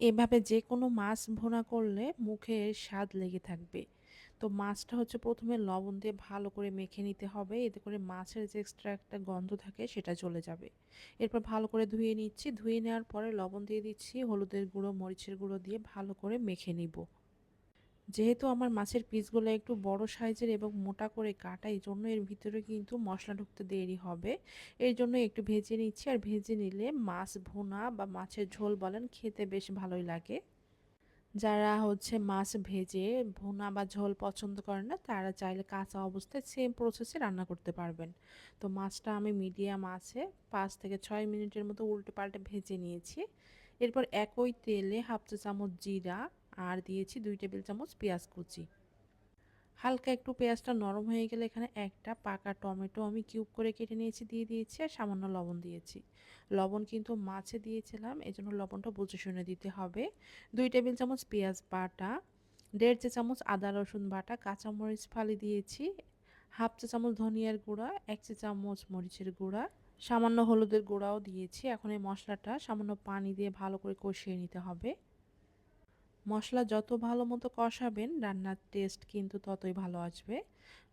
এভাবে যে কোনো মাছ ভোনা করলে মুখে স্বাদ লেগে থাকবে। তো মাছটা হচ্ছে প্রথমে লবণ দিয়ে ভালো করে মেখে নিতে হবে। এতে করে মাছের যে এক্সট্রা একটা গন্ধ থাকে সেটা চলে যাবে। এরপর ভালো করে ধুয়ে নিচ্ছি। ধুয়ে নেওয়ার পরে লবণ দিয়ে দিচ্ছি। হলুদের গুঁড়ো, মরিচের গুঁড়ো দিয়ে ভালো করে মেখে নিব। যেহেতু আমার মাছের পিসগুলো একটু বড় সাইজের এবং মোটা করে কাটা, এই জন্য এর ভিতরে কিন্তু মশলা ঢুকতে দেরি হবে। এর জন্য একটু ভেজে নিচ্ছি আর ভেজে নিলে মাছ ভোনা বা মাছের ঝোল বলেন খেতে বেশ ভালোই লাগে। যারা হচ্ছে মাছ ভেজে ভুনা বা ঝোল পছন্দ করেন না, তারা চাইলে কাঁচা অবস্থায় সেম প্রসেসে রান্না করতে পারবেন। তো মাছটা আমি মিডিয়াম আছে, পাঁচ থেকে ছয় মিনিটের মতো উল্টে পাল্টে ভেজে নিয়েছি। এরপর একই তেলে হাফ চা চামচ জিরা আর দিয়েছি দুই টেবিল চামচ পেঁয়াজ কুচি। হালকা একটু পেঁয়াজটা নরম হয়ে গেলে এখানে একটা পাকা টমেটো আমি কিউব করে কেটে নিয়েছি, দিয়ে দিয়েছি আর সামান্য লবণ দিয়েছি। লবণ কিন্তু মাছে দিয়েছিলাম এই জন্য লবণটা বুঝে শুনে দিতে হবে। দুই টেবিল চামচ পেঁয়াজ বাটা, দেড় চা চামচ আদা রসুন বাটা, কাঁচামরিচ ফালি দিয়েছি, হাফ চা চামচ ধনিয়ার গুঁড়া, এক চা চামচ মরিচের গুঁড়া, সামান্য হলুদের গুঁড়াও দিয়েছি। এখন এই মশলাটা সামান্য পানি দিয়ে ভালো করে কষিয়ে নিতে হবে। মশলা যত ভালো মতো কষাবেন, রান্নার টেস্ট কিন্তু ততই ভালো আসবে।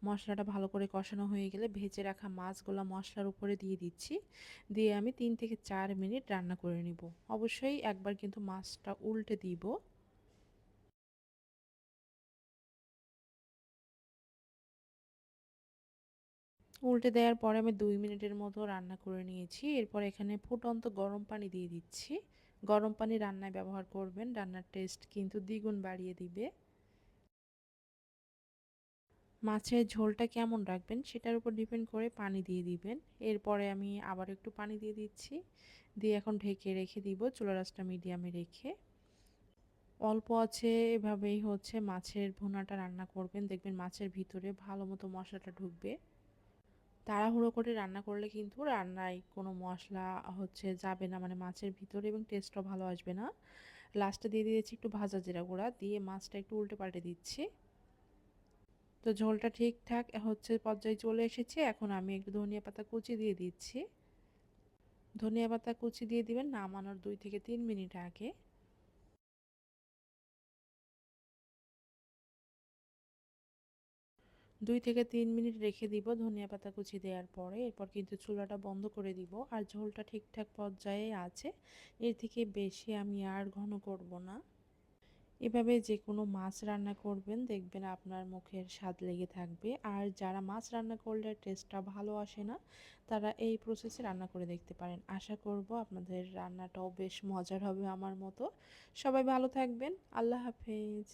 মশলাটা ভালো করে কষানো হয়ে গেলে ভেজে রাখা মাছগুলো মশলার উপরে দিয়ে দিচ্ছি। দিয়ে আমি তিন থেকে চার মিনিট রান্না করে নিব। অবশ্যই একবার কিন্তু মাছটা উল্টে দিব। উল্টে দেওয়ার পরে আমি দুই মিনিটের মতো রান্না করে নিয়েছি। এরপর এখানে ফুটন্ত গরম পানি দিয়ে দিচ্ছি। গরম পানি রান্নায় ব্যবহার করবেন, রান্নার টেস্ট কিন্তু দ্বিগুণ বাড়িয়ে দিবে। মাছের ঝোলটা কেমন রাখবেন সেটার উপর ডিপেন্ড করে পানি দিয়ে দিবেন। এরপরে আমি আবার একটু পানি দিয়ে দিচ্ছি, দিয়ে এখন ঢেকে রেখে দিব চুলা রাসটা মিডিয়ামে রেখে। অল্প আছে এভাবেই হচ্ছে মাছের ভুনাটা রান্না করবেন, দেখবেন মাছের ভিতরে ভালো মতো মশলাটা ঢুকবে। তাড়াহুড়ো করে রান্না করলে কিন্তু রান্নায় কোনো মশলা হচ্ছে যাবে না মানে মাছের ভিতরে এবং টেস্টও ভালো আসবে না। লাস্টে দিয়ে দিয়েছি একটু ভাজা জিরা গুঁড়া, দিয়ে মাছটা একটু উল্টে পাল্টে দিচ্ছি। তো ঝোলটা ঠিকঠাক হচ্ছে পর্যায়ে চলে এসেছে, এখন আমি একটু ধনিয়া পাতা কুচি দিয়ে দিচ্ছি। ধনিয়া পাতা কুচি দিয়ে দিবেন নামানোর দুই থেকে তিন মিনিট আগে। দুই থেকে তিন মিনিট রেখে দিব ধনিয়া পাতা কুচি দেওয়ার পরে। এরপর কিন্তু চুলাটা বন্ধ করে দিব আর ঝোলটা ঠিকঠাক পর্যায়ে আছে। এর থেকে বেশি আমি আর ঘন করব না। এভাবে যে কোনো মাছ রান্না করবেন, দেখবেন আপনার মুখের স্বাদ লেগে থাকবে। আর যারা মাছ রান্না করলে টেস্টটা ভালো আসে না, তারা এই প্রসেসে রান্না করে দেখতে পারেন। আশা করব আপনাদের রান্নাটাও বেশ মজার হবে আমার মতো। সবাই ভালো থাকবেন। আল্লাহ হাফেজ।